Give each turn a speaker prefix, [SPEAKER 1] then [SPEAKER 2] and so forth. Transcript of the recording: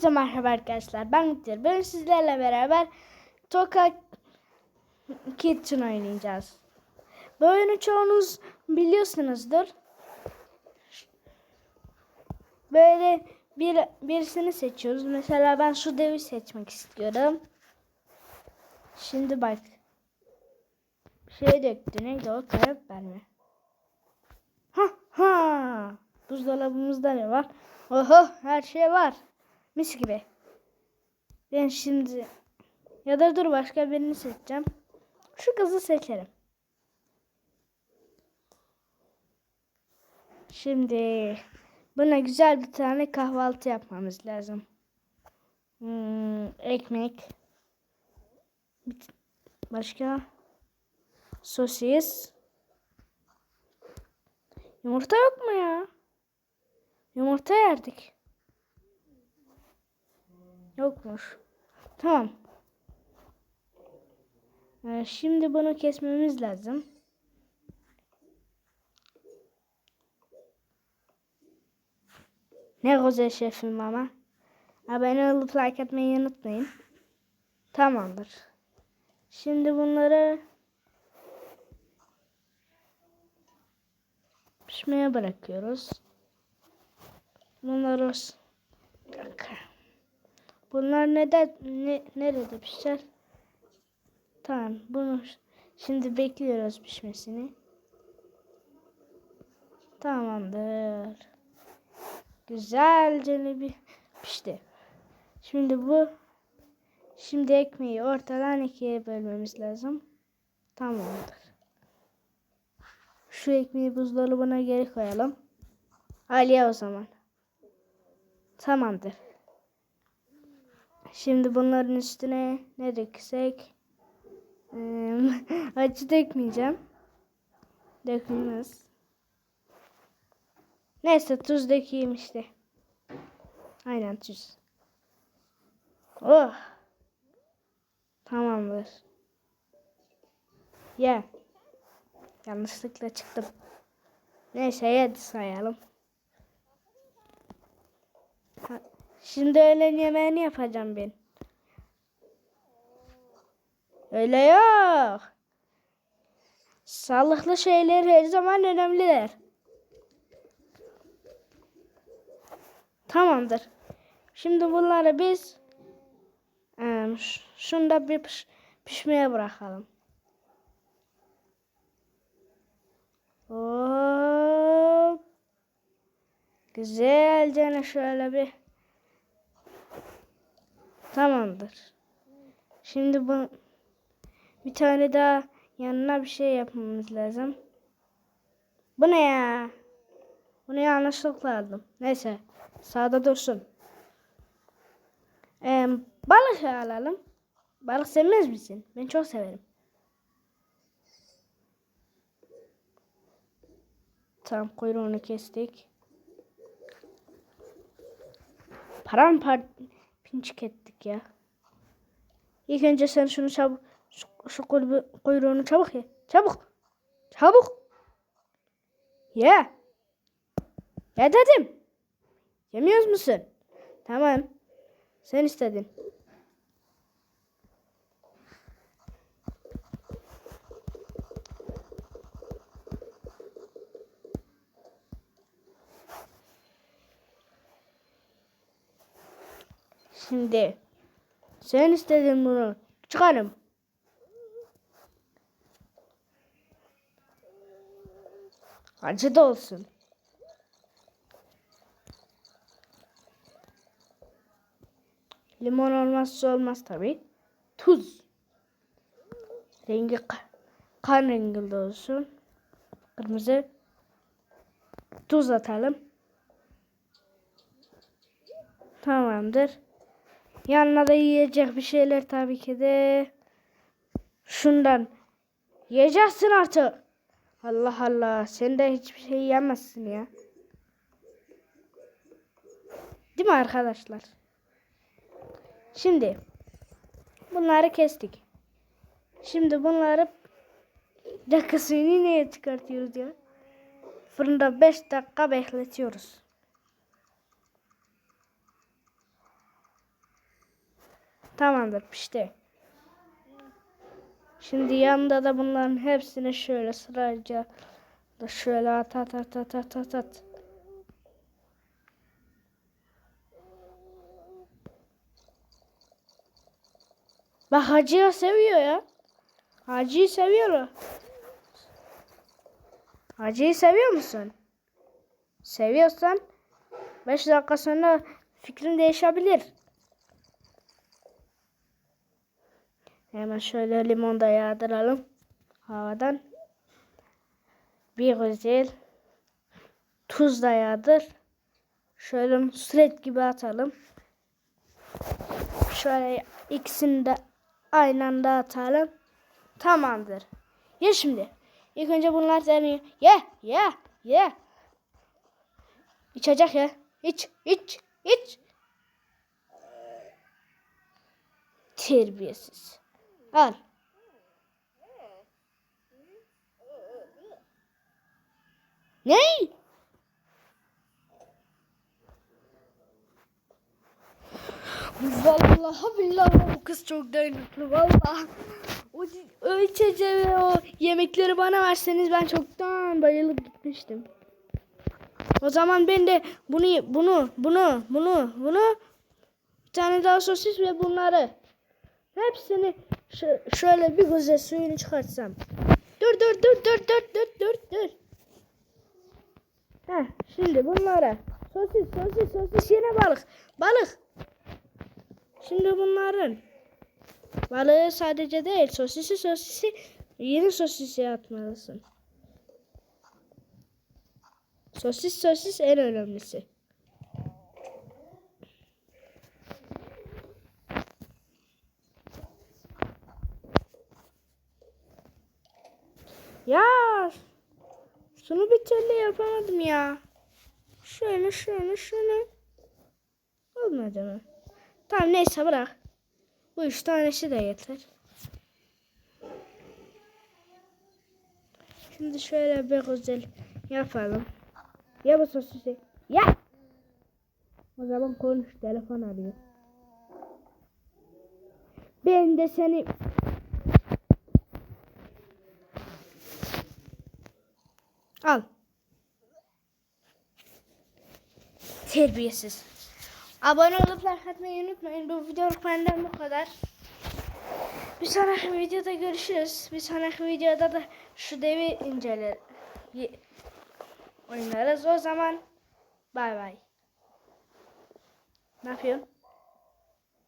[SPEAKER 1] Herkese merhaba arkadaşlar. Ben Mutir. Bugün sizlerle beraber Toka Kitchen oynayacağız. Bu oyunu çoğunuz biliyorsunuzdur. Böyle bir birisini seçiyoruz. Mesela ben şu devi seçmek istiyorum. Şimdi bak. Şey döktü. Neydi o? Karabiber mi? Ha ha. Buzdolabımızda ne var? Oho her şey var. Mis gibi. Ben şimdi ya da dur başka birini seçeceğim. Şu kızı seçerim. Şimdi buna güzel bir tane kahvaltı yapmamız lazım. Hmm, ekmek. Başka sosis. Yumurta yok mu ya? Yumurta yerdik. Yokmuş. Tamam. Ee, şimdi bunu kesmemiz lazım. Ne güzel şefim ama. Abone olup like etmeyi unutmayın. Tamamdır. Şimdi bunları pişmeye bırakıyoruz. Bunları dakika. Bunlar neden ne, nerede pişer? Tamam bunu şimdi bekliyoruz pişmesini. Tamamdır. Güzelce bir pişti. Şimdi bu şimdi ekmeği ortadan ikiye bölmemiz lazım. Tamamdır. Şu ekmeği buzdolabına geri koyalım. Aliye o zaman. Tamamdır. Şimdi bunların üstüne ne döksek? Acı dökmeyeceğim. Dökülmez. Neyse tuz dökeyim işte. Aynen tuz. Oh. Tamamdır. Ye. Yanlışlıkla çıktım. Neyse hadi sayalım. Şimdi öğlen yemeğini yapacağım ben. Öyle yok. Sağlıklı şeyler her zaman önemliler. Tamamdır. Şimdi bunları biz e, şunda bir piş, pişmeye bırakalım. Hop. Güzelce şöyle bir Tamamdır. Şimdi bu bir tane daha yanına bir şey yapmamız lazım. Bu ne ya? Bunu yanlışlıkla aldım. Neyse. Sağda dursun. Ee, balık alalım. Balık sevmez misin? Ben çok severim. Tamam kuyruğunu kestik. Paramparça pinçik ettik ya. İlk önce sen şunu çabuk şu, şu kuyruğunu çabuk ye. Çabuk. Çabuk. Ye. Ye dedim. Yemiyoruz musun? Tamam. Sen istedin. Şimdi sen istedin bunu. Çıkarım. Acı da olsun. Limon olmazsa olmaz tabi. Tuz. Rengi kan renginde olsun. Kırmızı. Tuz atalım. Tamamdır. Yanına da yiyecek bir şeyler tabii ki de. Şundan. Yiyeceksin artık. Allah Allah. Sen de hiçbir şey yemezsin ya. Değil mi arkadaşlar? Şimdi. Bunları kestik. Şimdi bunları dakikasını neye çıkartıyoruz ya? Fırında 5 dakika bekletiyoruz. Tamamdır pişti. Şimdi yanında da bunların hepsini şöyle sırayla da şöyle at at at at at at at. Bak Hacı'yı seviyor ya. Hacı'yı seviyor o. Hacı'yı seviyor musun? Seviyorsan 5 dakika sonra fikrin değişebilir. Hemen şöyle limon da yağdıralım havadan. Bir güzel tuz da yağdır. Şöyle nusret gibi atalım. Şöyle ikisini de aynı anda atalım. Tamamdır. Ye şimdi. İlk önce bunlar deniyor. Ye, ye, ye. İçecek ya. İç, iç, iç. Terbiyesiz. Al. Ne? Vallahi billahi bu kız çok dayanıklı vallahi. O, o içeceği ve o yemekleri bana verseniz ben çoktan bayılıp gitmiştim. O zaman ben de bunu bunu bunu bunu bunu bir tane daha sosis ve bunları hepsini şö- şöyle bir güzel suyunu çıkartsam. Dur dur dur dur dur dur dur dur. Heh, şimdi bunlara sosis sosis sosis yine balık balık. Şimdi bunların balığı sadece değil sosisi sosisi yeni sosisi atmalısın. Sosis sosis en önemlisi. Ya şunu bir türlü yapamadım ya. Şöyle şöyle şöyle. Olmadı mı? Tamam neyse bırak. Bu üç tanesi de yeter. Şimdi şöyle bir güzel yapalım. Ya bu sosisi. Ya. O zaman konuş telefon arıyor. Ben de seni Al. Terbiyesiz. Abone olup like atmayı unutmayın. Bu videoluk benden bu kadar. Bir sonraki videoda görüşürüz. Bir sonraki videoda da şu devi inceler. Oynarız o zaman. Bay bay. Ne yapıyorsun?